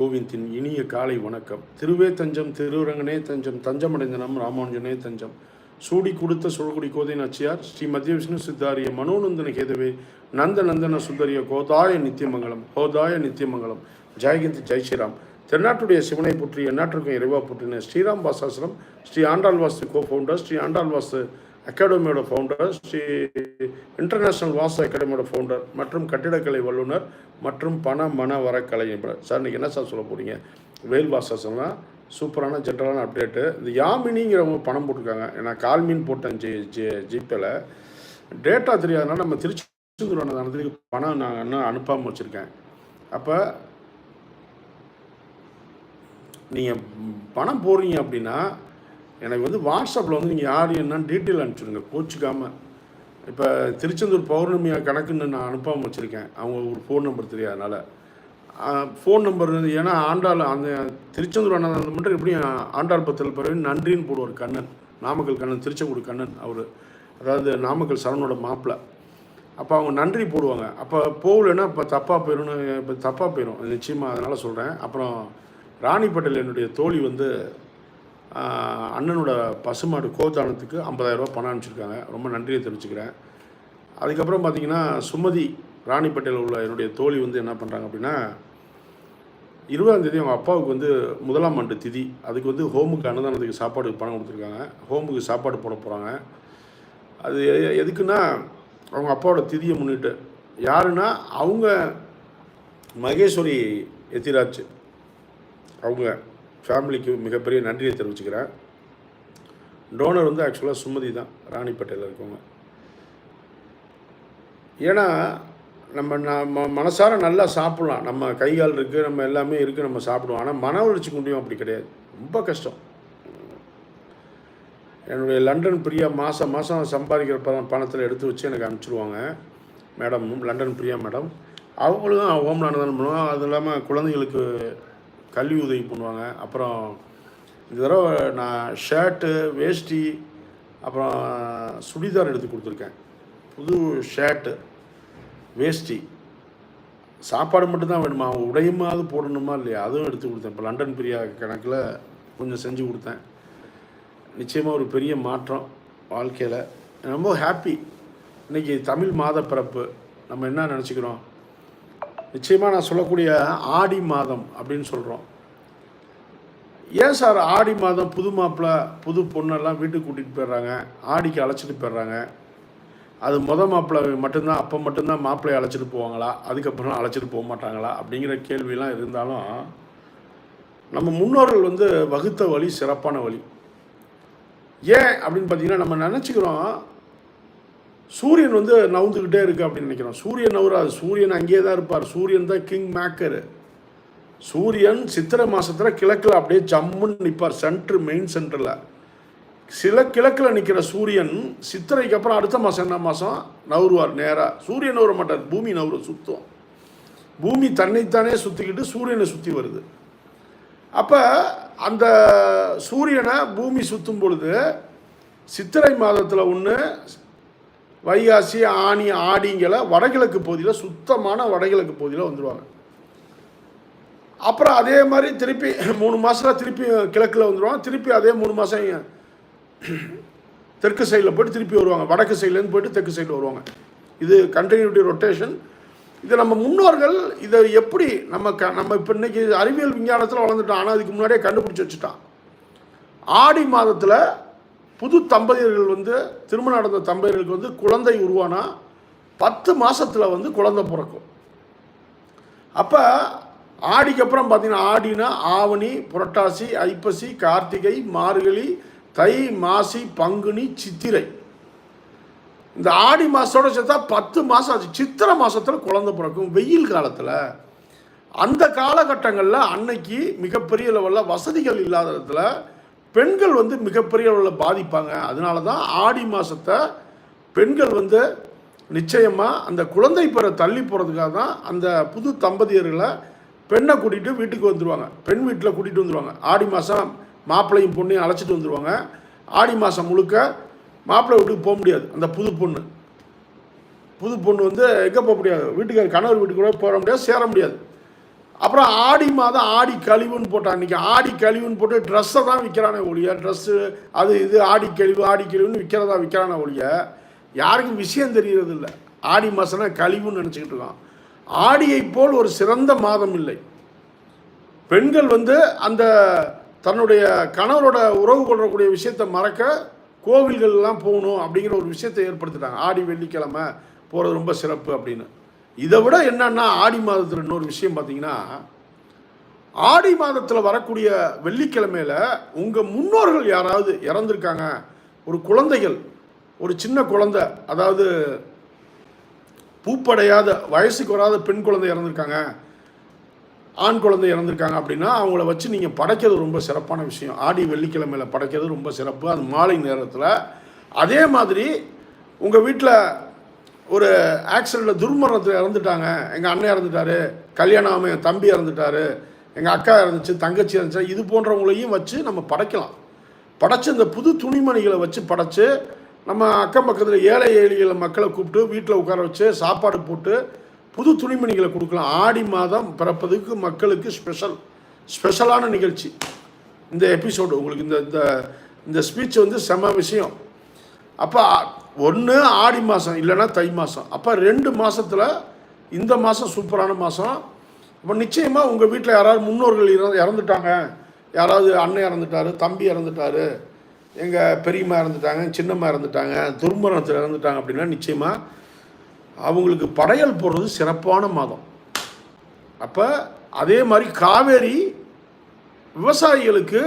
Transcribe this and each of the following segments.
கோவிந்தின் இனிய காலை வணக்கம். திருவே தஞ்சம் திருரங்கனே தஞ்சம் தஞ்சமடைந்த நம் ராமானுஜனே தஞ்சம். சூடி கொடுத்த சுழகுடி கோதை நாச்சியார் ஸ்ரீ மத்திய விஷ்ணு சித்தாரிய மனோநந்தன கேதவே நந்த நந்தன சுந்தரிய கோதாய நித்தியமங்கலம் கோதாய நித்தியமங்கலம். ஜெயகிந்த் ஜெய் ஸ்ரீராம். தென்னாட்டுடைய சிவனை புற்றி எந்நாட்டிற்கும் இறைவா புற்றின ஸ்ரீராம் பாசாசிரம் ஸ்ரீ ஆண்டாள் வாஸ்து கோ ஃபவுண்டர் ஸ்ரீ ஆண்டாள் வாஸ்து அகாடமியோட ஃபவுண்டர் ஸ்ரீ இன்டர்நேஷ்னல் வாஸ்து அகாடமியோட ஃபவுண்டர் மற்றும் கட்டிடக்கலை வல்லுனர் மற்றும் பண மன வரக்கலை நிபுணர் சார் நீங்கள் என்ன சார் சொல்ல போகிறீங்க வேல் வாசாசனா சூப்பரான ஜென்ரலான அப்டேட்டு இந்த யாமினிங்கிறவங்க பணம் போட்டிருக்காங்க. நான் கால் மீன் போட்டேன் ஜி ஜி ஜிபேல. டேட்டா தெரியாதனால நம்ம திருச்சி நடந்ததுக்கு பணம் நான் இன்னும் அனுப்பாமல் வச்சுருக்கேன். அப்போ நீங்கள் பணம் போடுறீங்க அப்படின்னா எனக்கு வந்து வாட்ஸ்அப்பில் வந்து நீங்கள் யார் என்னன்னு டீட்டெயில் அனுப்பிச்சிடுங்க. கோச்சிக்காமல் இப்போ திருச்செந்தூர் பௌர்ணமி கணக்குன்னு நான் அனுப்பாமல் வச்சுருக்கேன். அவங்க ஒரு ஃபோன் நம்பர் தெரியாதனால ஃபோன் நம்பர் ஏன்னா ஆண்டாள் அந்த திருச்செந்தூர் அண்ணன் மட்டும் எப்படியும் ஆண்டாள் பத்தில் பிறகு நன்றின்னு போடுவார் கண்ணன். நாமக்கல் கண்ணன் திருச்செங்கோடு கண்ணன் அவர். அதாவது நாமக்கல் சரவணோட மாப்பிள்ளை அப்போ அவங்க நன்றி போடுவாங்க. அப்போ போகலைன்னா இப்போ தப்பாக போயிடும்னு இப்போ தப்பாக போயிடும் நிச்சயமாக அதனால் சொல்கிறேன் அப்புறம் ராணிப்பேட்டையில் என்னுடைய தோழி வந்து அண்ணனோட பசுமாடு கோதானத்துக்கு 50000 ரூபாய் பணம் அனுப்பிச்சிருக்காங்க. ரொம்ப நன்றியை தெரிவிச்சுக்கிறேன். அதுக்கப்புறம் பார்த்தீங்கன்னா சுமதி ராணிப்பேட்டையில் உள்ள என்னுடைய தோழி வந்து என்ன பண்ணுறாங்க அப்படின்னா இருபதாம் தேதி அவங்க அப்பாவுக்கு வந்து முதலாம் ஆண்டு திதி. அதுக்கு வந்து ஹோமுக்கு அன்னதானத்துக்கு சாப்பாடு பணம் கொடுத்துருக்காங்க. ஹோமுக்கு சாப்பாடு போட போகிறாங்க அது எதுக்குன்னா அவங்க அப்பாவோட திதியை முன்னிட்டு. யாருன்னா அவங்க மகேஸ்வரி எத்திராஜ். அவங்க ஃபேமிலிக்கு மிகப்பெரிய நன்றியை தெரிவிச்சுக்கிறேன். டோனர் வந்து ஆக்சுவலாக சுமதி தான் ராணிப்பேட்டையில் இருக்கவங்க. ஏன்னா நம்ம நம்ம மனசார நல்லா சாப்பிட்லாம். நம்ம கை கால் இருக்குது நம்ம எல்லாமே இருக்குது நம்ம சாப்பிடுவோம். ஆனால் மன வளர்ச்சி முடியும் அப்படி கிடையாது. ரொம்ப கஷ்டம். என்னுடைய லண்டன் பிரியா மாதம் மாதம் சம்பாதிக்கிற பணம் பணத்தில் எடுத்து வச்சு எனக்கு அனுப்பிச்சிடுவாங்க மேடம் லண்டன் பிரியா மேடம். அவங்களும் ஹோம் தான் பண்ணுவாங்க. அது இல்லாமல் குழந்தைகளுக்கு கல்வி உதவி பண்ணுவாங்க. அப்புறம் இந்த தடவை நான் ஷர்ட்டு வேஷ்டி அப்புறம் சுடிதார் எடுத்து கொடுத்துருக்கேன். புது ஷர்ட்டு வேஷ்டி. சாப்பாடு மட்டும்தான் வேணுமா? உடையுமாவது போடணுமா இல்லையா? அதுவும் எடுத்து கொடுத்தேன். இப்போ லண்டன் பிரியா கணக்கில் கொஞ்சம் செஞ்சு கொடுத்தேன். நிச்சயமாக ஒரு பெரிய மாற்றம் வாழ்க்கையில். ரொம்ப ஹாப்பி இன்னைக்கு தமிழ் மாத பிறப்பு நம்ம என்ன நினச்சிக்கிறோம்? நிச்சயமாக நான் சொல்லக்கூடிய ஆடி மாதம் அப்படின்னு சொல்கிறோம் ஏன் சார் ஆடி மாதம் புது மாப்பிள்ளை புது பொண்ணெல்லாம் வீட்டுக்கு கூட்டிகிட்டு போயிடுறாங்க? ஆடிக்கு அழைச்சிட்டு போயிடுறாங்க. அது முத மாப்பிள்ளை மட்டும்தான் அப்போ மட்டும்தான் மாப்பிள்ளையை அழைச்சிட்டு போவாங்களா? அதுக்கப்புறம் அழைச்சிட்டு போக மாட்டாங்களா? அப்படிங்கிற கேள்வியெல்லாம் இருந்தாலும் நம்ம முன்னோர்கள் வந்து வகுத்த வழி சிறப்பான வழி. ஏன் அப்படின்னு பார்த்தீங்கன்னா நம்ம நினச்சிக்கிறோம் சூரியன் வந்து நவுந்துக்கிட்டே இருக்குது அப்படின்னு நினைக்கிறோம். சூரியன் நவராது சூரியன் அங்கேயே தான் இருப்பார். சூரியன் தான் கிங் மேக்கரு சூரியன் சித்திரை மாசத்துல கிழக்கில் அப்படியே ஜம்முன்னு நிற்பார் சென்ட்ரு மெயின் சென்டரில் சில கிழக்கில் நிற்கிற சூரியன் சித்திரைக்கு அப்புறம் அடுத்த மாதம் என்ன மாதம் நவருவார் நேராக சூரியன் நவுற மாட்டார் பூமி நவுற சுற்றும் பூமி தன்னைத்தானே சுற்றிக்கிட்டு சூரியனை சுற்றி வருது. அப்போ அந்த சூரியனை பூமி சுற்றும் பொழுது சித்திரை மாதத்தில் ஒன்று வைகாசி ஆனி ஆடிங்களை வடகிழக்கு பகுதியில் சுத்தமான வடகிழக்கு பகுதியில் வந்துடுவாங்க அப்புறம் அதே மாதிரி திருப்பி மூணு மாதத்தில் திருப்பி கிழக்கில் வந்துடுவாங்க திருப்பி அதே மூணு மாதம் தெற்கு சைடில் போயிட்டு திருப்பி வருவாங்க. வடக்கு சைட்லேருந்து போயிட்டு தெற்கு சைடில் வருவாங்க. இது கண்டினியூட்டி ரொட்டேஷன் இது நம்ம முன்னோர்கள் இதை எப்படி நம்ம க நம்ம இப்போ இன்னைக்கு அறிவியல் விஞ்ஞானத்தில் வளர்ந்துட்டோம் ஆனால் அதுக்கு முன்னாடியே கண்டுபிடிச்சி வச்சுட்டான். ஆடி மாதத்தில் புது தம்பதியர்கள் வந்து திருமணம் நடந்த தம்பதியர்களுக்கு வந்து குழந்தை உருவானா பத்து மாதத்தில் வந்து குழந்தை பிறக்கும். அப்போ ஆடிக்கு அப்புறம் பார்த்தீங்கன்னா ஆடினா ஆவணி புரட்டாசி ஐப்பசி கார்த்திகை மார்கழி தை மாசி பங்குனி சித்திரை. இந்த ஆடி மாதத்தோட சேர்த்தா பத்து மாதம் ஆச்சு. சித்திரை மாதத்தில் குழந்தை பிறக்கும். வெயில் காலத்தில் அந்த காலகட்டங்களில் அன்னைக்கு மிகப்பெரிய லெவலில் வசதிகள் இல்லாத இடத்துல பெண்கள் வந்து மிகப்பெரிய லெவலில் பாதிப்பாங்க. அதனால தான் ஆடி மாதத்தை பெண்கள் வந்து நிச்சயமாக அந்த குழந்தை பெற தள்ளி போகிறதுக்காக தான் அந்த புது தம்பதியர்களை பெண்ணை கூட்டிகிட்டு வீட்டுக்கு வந்துடுவாங்க பெண் வீட்டில் கூட்டிகிட்டு வந்துடுவாங்க ஆடி மாதம் மாப்பிள்ளையும் பொண்ணையும் அழைச்சிட்டு வந்துடுவாங்க ஆடி மாதம் முழுக்க மாப்பிள்ளை வீட்டுக்கு போக முடியாது. அந்த புது பொண்ணு. புது பொண்ணு வந்து எங்கே போக முடியாது? வீட்டுக்கு கணவர் வீட்டுக்கு கூட போக முடியாது சேர முடியாது. அப்புறம் ஆடி மாதம் ஆடி கழிவுன்னு போட்டான் இன்றைக்கி ஆடி கழிவுன்னு போட்டு ட்ரெஸ்ஸை தான் விற்கிறானே ஒழிய ட்ரெஸ்ஸு அது இது ஆடி கழிவு ஆடி கழிவுன்னு விற்கிறதா விற்கிறானே ஒழிய யாருக்கும் விஷயம் தெரியறது இல்லை ஆடி மாதம்னா கழிவுன்னு நினச்சிக்கிட்டு இருக்கான் ஆடியை போல் ஒரு சிறந்த மாதம் இல்லை. பெண்கள் வந்து அந்த தன்னுடைய கணவரோட உறவு கொள்ளக்கூடிய விஷயத்தை மறக்க கோவில்கள்லாம் போகணும் அப்படிங்கிற ஒரு விஷயத்தை ஏற்படுத்திட்டாங்க. ஆடி வெள்ளிக்கிழமை போகிறது ரொம்ப சிறப்பு அப்படின்னு. இதை விட என்னன்னா ஆடி மாதத்தில் இன்னொரு விஷயம் பார்த்தீங்கன்னா ஆடி மாதத்தில் வரக்கூடிய வெள்ளிக்கிழமையில உங்கள் முன்னோர்கள் யாராவது இறந்துருக்காங்க ஒரு குழந்தைகள் ஒரு சின்ன குழந்தை அதாவது பூப்படையாத வயசுக்கு வராத பெண் குழந்தை இறந்துருக்காங்க ஆண் குழந்தை இறந்துருக்காங்க அப்படின்னா அவங்கள வச்சு நீங்கள் படைக்கிறது ரொம்ப சிறப்பான விஷயம். ஆடி வெள்ளிக்கிழமையில் படைக்கிறது ரொம்ப சிறப்பு. அது மாலை நேரத்தில். அதே மாதிரி உங்கள் வீட்டில் ஒரு ஆக்சிடெண்ட்டில் துர்மரணத்தில் இறந்துட்டாங்க. எங்கள் அண்ணன் இறந்துட்டாரு. கல்யாணம் ஆகாம என் தம்பி இறந்துட்டாரு. எங்கள் அக்கா இறந்துச்சு தங்கச்சி இருந்துச்சு இது போன்றவங்களையும் வச்சு நம்ம படைக்கலாம். படைச்சு இந்த புது துணிமணிகளை வச்சு படைச்சு நம்ம அக்கம் பக்கத்தில் ஏழை ஏழைகளை மக்களை கூப்பிட்டு வீட்டில் உட்கார வச்சு சாப்பாடு போட்டு புது துணிமணிகளை கொடுக்கலாம். ஆடி மாதம் பிறப்பதுக்கு மக்களுக்கு ஸ்பெஷல் ஸ்பெஷலான நிகழ்ச்சி. இந்த எபிசோடு உங்களுக்கு இந்த இந்த இந்த ஸ்பீச் வந்து செம விஷயம். அப்போ ஒன்று ஆடி மாதம் இல்லைன்னா தை மாதம் அப்போ ரெண்டு மாதத்தில் இந்த மாதம் சூப்பரான மாதம் அப்போ நிச்சயமாக உங்கள் வீட்டில் யாராவது முன்னோர்கள் இற இறந்துட்டாங்க. யாராவது அண்ணன் இறந்துட்டாரு தம்பி இறந்துட்டாரு. எங்கள் பெரியம்மா இறந்துட்டாங்க சின்னம்மா இறந்துட்டாங்க துர்மரணத்தில் இறந்துட்டாங்க அப்படின்னா நிச்சயமாக அவங்களுக்கு படையல் போடுறது சிறப்பான மாதம். அப்போ அதே மாதிரி காவேரி விவசாயிகளுக்கு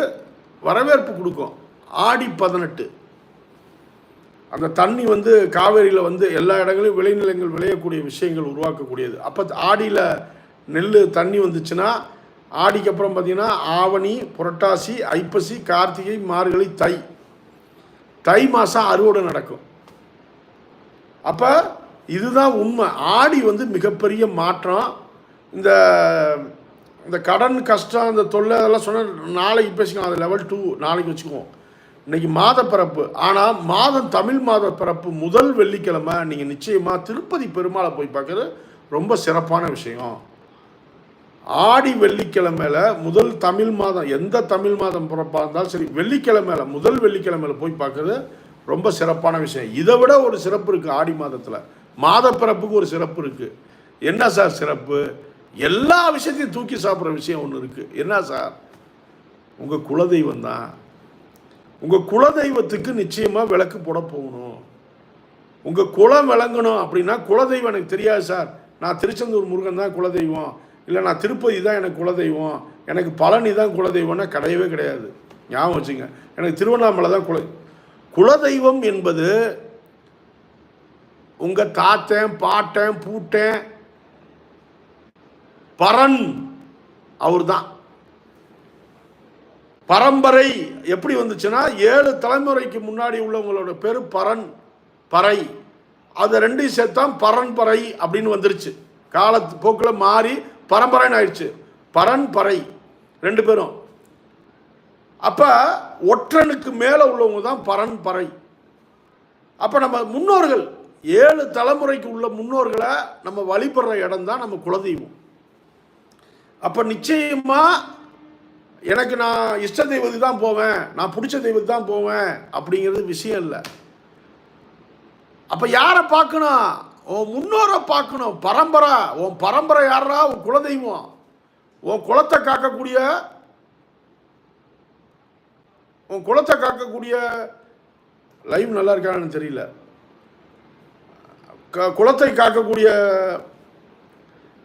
வரவேற்பு கொடுக்கும். ஆடி பதினெட்டு. அந்த தண்ணி வந்து காவேரியில் வந்து எல்லா இடங்களிலும் விளைநிலங்கள் விளையக்கூடிய விஷயங்கள் உருவாக்கக்கூடியது. அப்போ ஆடியில் நெல் தண்ணி வந்துச்சுன்னா ஆடிக்கு அப்புறம் பார்த்திங்கன்னா ஆவணி புரட்டாசி ஐப்பசி கார்த்திகை மார்கழி தை. தை மாதம் அறுவடை நடக்கும். அப்போ இதுதான் உண்மை. ஆடி வந்து மிகப்பெரிய மாற்றம். இந்த இந்த கடன் கஷ்டம் இந்த தொல்லை அதெல்லாம் சொன்னால் நாளைக்கு பேசிக்கலாம். அது லெவல் டூ நாளைக்கு வச்சுக்குவோம். இன்னைக்கு மாத பிறப்பு. ஆனால் மாதம் தமிழ் மாத பிறப்பு முதல் வெள்ளிக்கிழமை நீங்கள் நிச்சயமாக திருப்பதி பெருமாளை போய் பார்க்குறது ரொம்ப சிறப்பான விஷயம். ஆடி வெள்ளிக்கிழமையில முதல் தமிழ் மாதம் எந்த தமிழ் மாதம் பிறப்பாக இருந்தாலும் சரி வெள்ளிக்கிழமையில முதல் வெள்ளிக்கிழமையில போய் பார்க்கறது ரொம்ப சிறப்பான விஷயம். இதை விட ஒரு சிறப்பு இருக்குது ஆடி மாதத்தில். மாத பிறப்புக்கு ஒரு சிறப்பு இருக்குது என்ன சார் சிறப்பு? எல்லா விஷயத்தையும் தூக்கி சாப்பிட்ற விஷயம் ஒன்று இருக்குது என்ன சார்? உங்கள் குலதெய்வம் தான். உங்கள் குலதெய்வத்துக்கு நிச்சயமாக விளக்கு போட போகணும். உங்கள் குலம் விளங்கணும் அப்படின்னா குலதெய்வம் எனக்கு தெரியாது சார். நான் திருச்செந்தூர் முருகன் தான் குலதெய்வம். இல்லை நான் திருப்பதி தான் எனக்கு குலதெய்வம். எனக்கு பழனி தான் குலதெய்வம்னா கிடையவே கிடையாது. ஞாபகம் வச்சுங்க. எனக்கு திருவண்ணாமலை தான் குல குலதெய்வம் என்பது உங்கள் தாத்தன் பாட்டன் பூட்டன் பரன் அவர் தான். பரம்பரை எப்படி வந்துச்சுன்னா ஏழு தலைமுறைக்கு முன்னாடி உள்ளவங்களோட பேர் பரன் பறை. அதை ரெண்டையும் சேர்த்தான் பரன்பறை அப்படின்னு வந்துருச்சு. காலத்து போக்கில் மாறி பரம்பரைன்னு ஆயிடுச்சு. பரண்பறை ரெண்டு பேரும். அப்போ ஒற்றனுக்கு மேலே உள்ளவங்க தான் பரண்பறை அப்போ நம்ம முன்னோர்கள் ஏழு தலைமுறைக்கு உள்ள முன்னோர்களை நம்ம வழிபடுற இடம் தான் நம்ம குலதெய்வம். அப்போ நிச்சயமாக எனக்கு நான் இஷ்ட தெய்வத்துக்கு தான் போவேன் நான் பிடிச்ச தெய்வத்துக்கு தான் போவேன் அப்படிங்கிறது விஷயம் இல்லை. அப்போ யாரை பார்க்கணும்? உன் முன்னோரை பார்க்கணும். பரம்பரை. உன் பரம்பரை யாரா உன் குலதெய்வம். உன் குலத்தை காக்கக்கூடிய உன் குலத்தை காக்கக்கூடிய லைவ் நல்லா இருக்கான்னு தெரியல. க குலத்தை காக்கக்கூடிய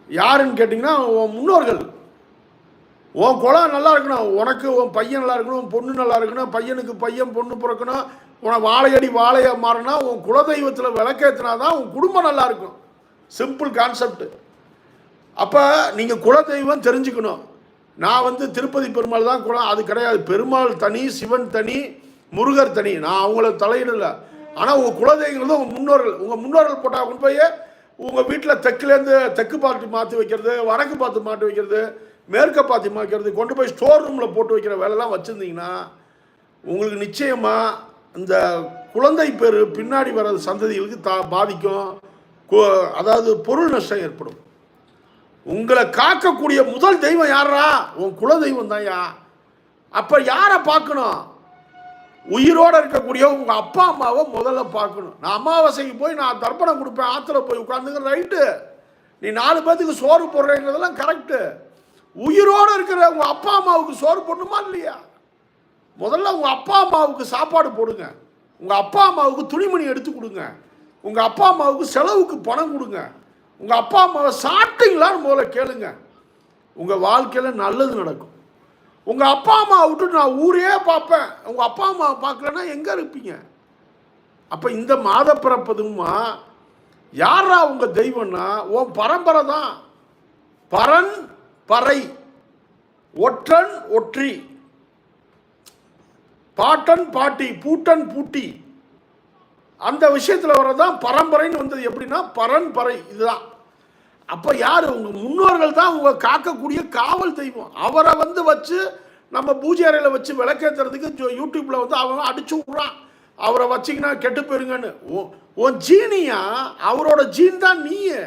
யாருன்னு கேட்டிங்கன்னா உன் முன்னோர்கள். உன் குலம் நல்லா இருக்கணும். உனக்கு உன் பையன் நல்லா இருக்கணும். உன் பொண்ணு நல்லா இருக்கணும். பையனுக்கு பையன் பொண்ணு பிறக்கணும். உனக்கு வாழையடி வாழையா மாறினா உன் குலதெய்வத்தில் விளக்கேற்றினா தான் உன் குடும்பம் நல்லா இருக்கும். சிம்பிள் கான்செப்ட் அப்போ நீங்கள் குலதெய்வம் தெரிஞ்சுக்கணும். நான் வந்து திருப்பதி பெருமாள் தான் குலம். அது கிடையாது. பெருமாள் தனி சிவன் தனி முருகர் தனி. நான் அவங்கள தலையிடல. ஆனால் உங்கள் குலதெய்வங்கள் தான் உங்கள் முன்னோர்கள். உங்கள் முன்னோர்கள் போட்டால் கொண்டு போய் உங்கள் வீட்டில் தெற்குலேருந்து தெற்கு பார்த்து மாற்றி வைக்கிறது வடக்கு பார்த்து மாட்டி வைக்கிறது மேற்க பாத்தி மாய்க்கிறது கொண்டு போய் ஸ்டோர் ரூமில் போட்டு வைக்கிற வேலைலாம் வச்சுருந்தீங்கன்னா உங்களுக்கு நிச்சயமாக இந்த குழந்தை பேர் பின்னாடி வர சந்ததிகளுக்கு தா பாதிக்கும். அதாவது பொருள் நஷ்டம் ஏற்படும். உங்களை காக்கக்கூடிய முதல் தெய்வம் யாரா உன் குல தெய்வம் தான்யா அப்போ யாரை பார்க்கணும்? உயிரோட இருக்கக்கூடிய உங்கள் அப்பா அம்மாவை முதல்ல பார்க்கணும். நான் அமாவாசைக்கு போய் நான் தர்ப்பணம் கொடுப்பேன் ஆற்றுல போய் உட்காந்துங்க ரைட்டு. நீ நாலு பேர்த்துக்கு சோறு போடுறேங்கிறதெல்லாம் கரெக்டு உயிரோடு இருக்கிற உங்க அப்பா அம்மாவுக்கு சோறு போடணுமா இல்லையா? முதல்ல உங்க அப்பா அம்மாவுக்கு சாப்பாடு போடுங்க. உங்க அப்பா அம்மாவுக்கு துணிமணி எடுத்து கொடுங்க. உங்க அப்பா அம்மாவுக்கு செலவுக்கு பணம் கொடுங்க. உங்க அப்பா அம்மாவை சாப்பிட்டீங்களான்னு முதல்ல கேளுங்க. உங்க வாழ்க்கையில் நல்லது நடக்கும். உங்க அப்பா அம்மாவை விட்டு நான் ஊரே பார்ப்பேன். உங்க அப்பா அம்மாவை பார்க்கலன்னா எங்க இருப்பீங்க? அப்ப இந்த மாத பிறப்பதுமா யாரா உங்க தெய்வம்னா உன் பரம்பரை தான். பரன் பறை ஒற்றன் ஒற்றி பாட்டன் பாட்டி பூட்டன் பூட்டி. அந்த விஷயத்தில் வரதான் பரம்பரைன்னு வந்தது எப்படின்னா பரம்பரை இதுதான். அப்போ யார்? உங்கள் முன்னோர்கள் தான் உங்கள் காக்கக்கூடிய காவல் தெய்வம். அவரை வந்து வச்சு நம்ம பூஜை அறையில் வச்சு விளக்கேற்றுறதுக்கு ஜோ- வந்து அவன் அடிச்சு விட்றான். அவரை வச்சிங்கன்னா கெட்டு போயிருங்கன்னு. உன்- உன் ஜீனியா அவரோட ஜீன் தான் நீயே.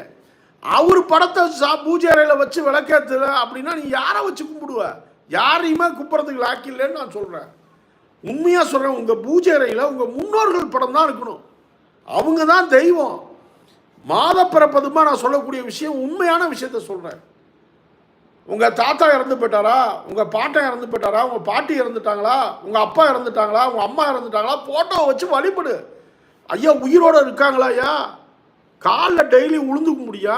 அவர் படத்தை சா பூஜை அறையில் வச்சு விளக்கேற்றுல அப்படின்னா நீ யாரை வச்சு கும்பிடுவ? யாரையுமே கும்பிட்றதுக்கு லாக்கில்லைன்னு நான் சொல்கிறேன் உண்மையாக சொல்கிறேன் உங்கள் பூஜை அறையில் உங்கள் முன்னோர்கள் படம் தான் இருக்கணும். அவங்க தான் தெய்வம். மாத பிறப்பதுமா நான் சொல்லக்கூடிய விஷயம் உண்மையான விஷயத்த சொல்கிறேன் உங்கள் தாத்தா இறந்து போயிட்டாரா? உங்கள் பாட்டன் இறந்து போயிட்டாரா? உங்கள் பாட்டி இறந்துட்டாங்களா? உங்கள் அப்பா இறந்துட்டாங்களா? உங்கள் அம்மா இறந்துட்டாங்களா? ஃபோட்டோவை வச்சு வழிபடு. ஐயா உயிரோட இருக்காங்களா ஐயா? காலில் டெய்லி உளுந்துக்க முடியா?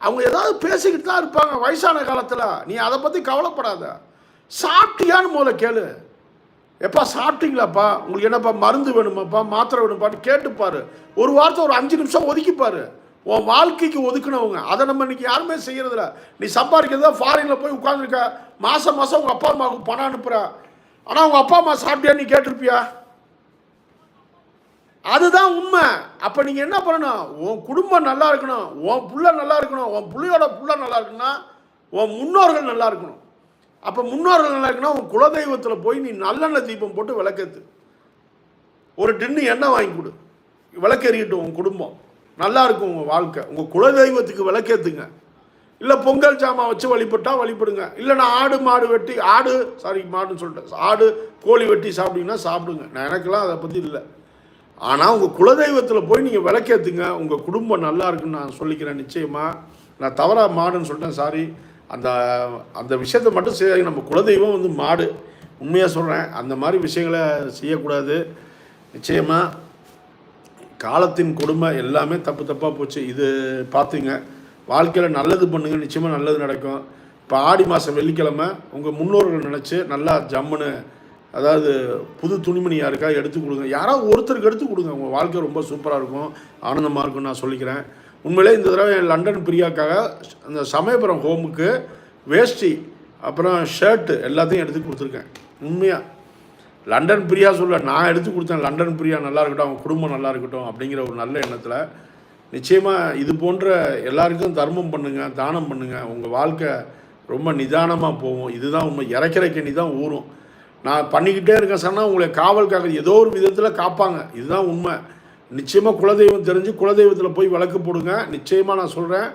அவங்க ஏதாவது பேசிக்கிட்டு தான் இருப்பாங்க வயசான காலத்தில். நீ அதை பற்றி கவலைப்படாத. சாப்பிட்டியான்னு முதல்ல கேளு. எப்பா சாப்பிட்டீங்களாப்பா? உங்களுக்கு என்னப்பா மருந்து வேணுமாப்பா மாத்திரை வேணுமாப்பான்னு கேட்டுப்பாரு ஒரு வாரத்தை ஒரு அஞ்சு நிமிஷம் ஒதுக்கிப்பாரு உன் வாழ்க்கைக்கு ஒதுக்குனவங்க. அதை நம்ம இன்னைக்கு யாருமே செய்கிறதில்ல நீ சம்பாதிக்கிறதா ஃபாரினில் போய் உட்காந்துருக்க மாதம் மாதம் உங்கள் அப்பா அம்மாவுக்கு பணம் அனுப்புகிற ஆனால் உங்கள் அப்பா அம்மா சாப்பிட்டியா நீ கேட்டிருப்பியா? அதுதான் உண்மை. அப்போ நீங்கள் என்ன பண்ணணும்? உன் குடும்பம் நல்லா இருக்கணும். உன் புள்ள நல்லா இருக்கணும். உன் புள்ளையோட புள்ள நல்லா இருக்குன்னா உன் முன்னோர்கள் நல்லா இருக்கணும். அப்போ முன்னோர்கள் நல்லா இருக்குன்னா உன் குலதெய்வத்தில் போய் நீ நல்லெண்ணெய் தீபம் போட்டு விளக்கேத்து. ஒரு டின்னு எண்ணெய் வாங்கி கொடு. விளக்கேறிக்கிட்டு உன் குடும்பம். நல்லா இருக்கும் உங்கள் வாழ்க்கை. உங்கள் குலதெய்வத்துக்கு விளக்கேத்துங்க. இல்லை பொங்கல் ஜாமான் வச்சு வழிபட்டால் வழிபடுங்க. இல்லை நான் ஆடு மாடு வெட்டி ஆடு சாரி மாடுன்னு சொல்லிட்டேன். ஆடு கோழி வெட்டி சாப்பிட்டீங்கன்னா சாப்பிடுங்க. நான் எனக்கெல்லாம் அதை பற்றி இல்லை. ஆனால் உங்கள் குலதெய்வத்தில் போய் நீங்கள் விளக்கேத்துங்க. உங்கள் குடும்பம் நல்லா இருக்குன்னு நான் சொல்லிக்கிறேன் நிச்சயமாக நான் தவறாக மாடுன்னு சொல்லிட்டேன் சாரி அந்த அந்த விஷயத்த மட்டும் செய்ய நம்ம குலதெய்வம் வந்து மாடு. உண்மையாக சொல்கிறேன் அந்த மாதிரி விஷயங்களை செய்யக்கூடாது. நிச்சயமாக காலத்தின் கொடுமை எல்லாமே தப்பு தப்பாக போச்சு. இது பார்த்துங்க. வாழ்க்கையில் நல்லது பண்ணுங்க. நிச்சயமாக நல்லது நடக்கும். இப்போ ஆடி மாதம் வெள்ளிக்கிழமை. உங்கள் முன்னோர்கள் நினச்சி நல்லா ஜம்முன்னு அதாவது புது துணிமணி யாருக்கா எடுத்து கொடுங்க. யாராவது ஒருத்தருக்கு எடுத்து கொடுங்க. உங்கள் வாழ்க்கை ரொம்ப சூப்பராக இருக்கும். ஆனந்தமாக இருக்கும்னு நான் சொல்லிக்கிறேன். உண்மையிலே இந்த தடவை என் லண்டன் பிரியாக்காக அந்த சமயபுரம் ஹோமுக்கு வேஷ்டி அப்புறம் ஷர்ட்டு எல்லாத்தையும் எடுத்து கொடுத்துருக்கேன். உண்மையாக லண்டன் பிரியா சொல்ல நான் எடுத்து கொடுத்தேன். லண்டன் பிரியா நல்லா இருக்கட்டும் அவங்க குடும்பம் நல்லா இருக்கட்டும் அப்படிங்கிற ஒரு நல்ல எண்ணத்தில் நிச்சயமாக இது போன்ற எல்லாருக்கும் தர்மம் பண்ணுங்கள் தானம் பண்ணுங்கள் உங்கள் வாழ்க்கை ரொம்ப நிதானமாக போகும். இதுதான் உண்மை. இறக்கிறக்கணி தான் ஊறும். நான் பண்ணிக்கிட்டே இருக்கேன் சொன்னால் உங்களை காவல்காக ஏதோ ஒரு விதத்தில் காப்பாங்க. இதுதான் உண்மை. நிச்சயமாக குலதெய்வம் தெரிஞ்சு குலதெய்வத்தில் போய் விளக்கு போடுங்க. நிச்சயமாக நான் சொல்கிறேன்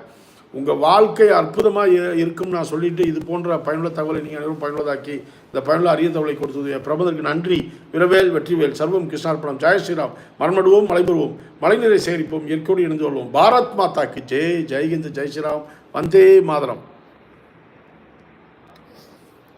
உங்கள் வாழ்க்கை அற்புதமாக இருக்கும்னு நான் சொல்லிட்டு இது போன்ற பயனுள்ள தகவலை நீங்கள் அனைவரும் பயனுள்ளதாக்கி இந்த பயனுள்ள அரிய தகவலை கொடுத்தது என் பிரபதற்கு நன்றி. விரவேல் வெற்றிவேல் சர்வம் கிருஷ்ணார்பணம். ஜெய ஸ்ரீராம். மரமடுவோம் மலைபெறுவோம். மழைநீரை சேகரிப்போம். இயற்கையோடு இணைந்து கொள்வோம். பாரத் மாதாக்கு. ஜெய் ஜெய்ஹிந்த் ஜெய் ஸ்ரீராம். வந்தே மாதரம்.